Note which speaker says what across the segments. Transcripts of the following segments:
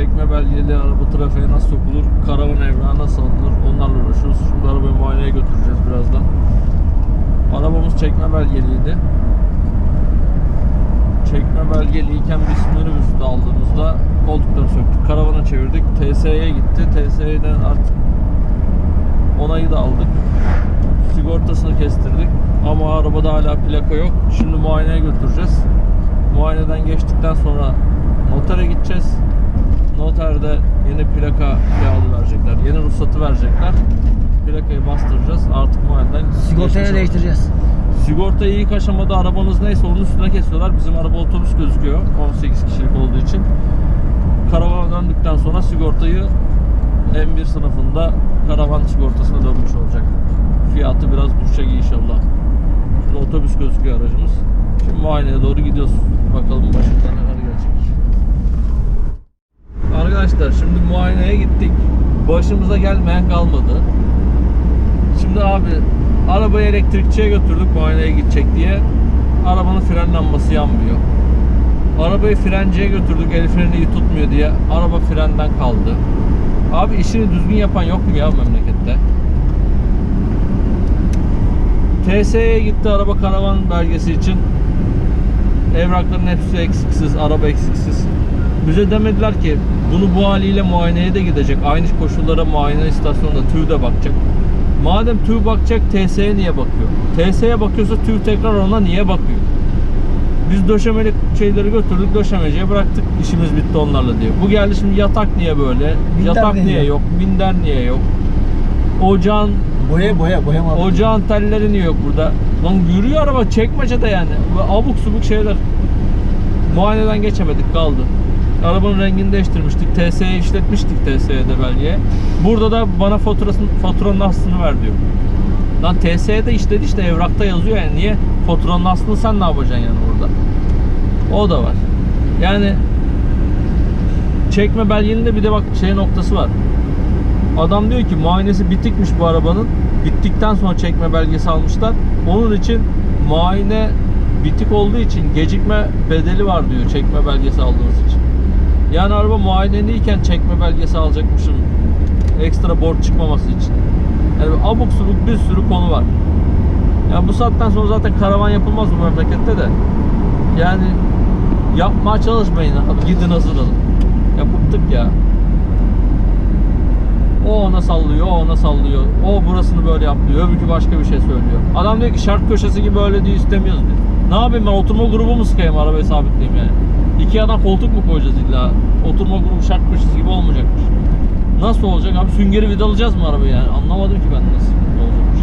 Speaker 1: çekme belgeli araba trafiğe nasıl sokulur, karavan evrağı nasıl alınır onlarla uğraşıyoruz. Şimdi arabayı muayeneye götüreceğiz birazdan. Arabamız çekme belgeliydi. Çekme belgeliyken biz minibüste aldığımızda koltukları söktük, karavana çevirdik. TSE'ye gitti. TSE'den artık onayı da aldık. Sigortasını kestirdik. Ama arabada hala plaka yok. Şimdi muayeneye götüreceğiz. Muayeneden geçtikten sonra notere gideceğiz. Noterde yeni plaka kağıdı verecekler. Yeni ruhsatı verecekler. Plakayı bastıracağız. Artık muayeneden geçmiş
Speaker 2: Sigortayı değiştireceğiz.
Speaker 1: Sigortayı ilk aşamada arabanız neyse onun üstüne kesiyorlar. Bizim araba otobüs gözüküyor 18 kişilik olduğu için. Karavana döndükten sonra sigortayı M1 sınıfında karavan sigortasına dönmüş olacak. Fiyatı biraz düşecek inşallah. Şimdi otobüs gözüküyor aracımız. Şimdi muayeneye doğru gidiyoruz. Bakalım başımıza neler gelecek. Arkadaşlar muayeneye gittik. Başımıza gelmeyen kalmadı. Şimdi abi arabayı elektrikçiye götürdük muayeneye gidecek diye. Arabanın fren lambası yanmıyor. Arabayı frenciye götürdük el freni iyi tutmuyor diye. Araba frenden kaldı. Abi işini düzgün yapan yok mu ya memlekette? TSE'ye gitti araba karavan belgesi için. Evrakların hepsi eksiksiz, araba eksiksiz. Bize demediler ki bunu bu haliyle muayeneye de gidecek. Aynı koşullara muayene istasyonunda TÜV de bakacak. Madem TÜV bakacak TSE'ye niye bakıyor? TSE'ye bakıyorsa TÜV tekrar ona niye bakıyor? Biz döşemelik şeyleri götürdük döşemeciye bıraktık işimiz bitti onlarla diye. Bu geldi şimdi yatak niye böyle?
Speaker 2: Minder
Speaker 1: yatak
Speaker 2: niye
Speaker 1: niye
Speaker 2: yok?
Speaker 1: yok? Minder niye yok? Ocağın
Speaker 2: Boya boya boya mı?
Speaker 1: Ocağın telleri niye yok burada? Lan yürüyor araba çekmecede yani. Ve abuk subuk şeyler. Muayeneden geçemedik kaldı. Arabanın rengini değiştirmiştik. TSE'ye işletmiştik TSE'de belgeye. Burada da bana faturasını, faturanın aslını ver diyor. Lan TSE'de işledi işte evrakta yazıyor yani. Niye? Faturanın aslını sen ne yapacaksın yani orada? O da var. Yani çekme belgenin de bir de bak şey noktası var. Adam diyor ki muayenesi bitikmiş bu arabanın. Bittikten sonra çekme belgesi almışlar. Onun için muayene bitik olduğu için gecikme bedeli var diyor çekme belgesi aldığınız için. Yani araba muayeneliyken çekme belgesi alacakmışım. Ekstra borç çıkmaması için. Yani abuk subuk bir sürü konu var. Yani bu saatten sonra zaten karavan yapılmaz bu memlekette de. Yani yapmaya çalışmayın abi. Gidin hazır alın. Ya bıktık ya. O ona sallıyor, o ona sallıyor. O burasını böyle yap diyor, öbürkü başka bir şey söylüyor. Adam diyor ki şart köşesi gibi öyle diye istemiyoruz diyor. Ne yapayım ben oturma grubu mu sıkayım arabayı sabitleyeyim yani? İki adam koltuk mu koyacağız illa? Oturma grubu şart köşesi gibi olmayacakmış. Nasıl olacak abi? Süngeri vidalayacağız mı arabayı yani? Anlamadım ki ben nasıl olacakmış.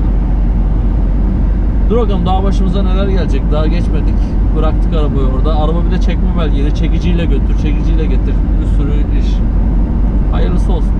Speaker 1: Dur bakalım daha başımıza neler gelecek. Daha geçmedik. Bıraktık arabayı orada. Araba bir de çekme belgeli. Çekiciyle götür, çekiciyle getir. Bir sürü iş. Hayırlısı olsun.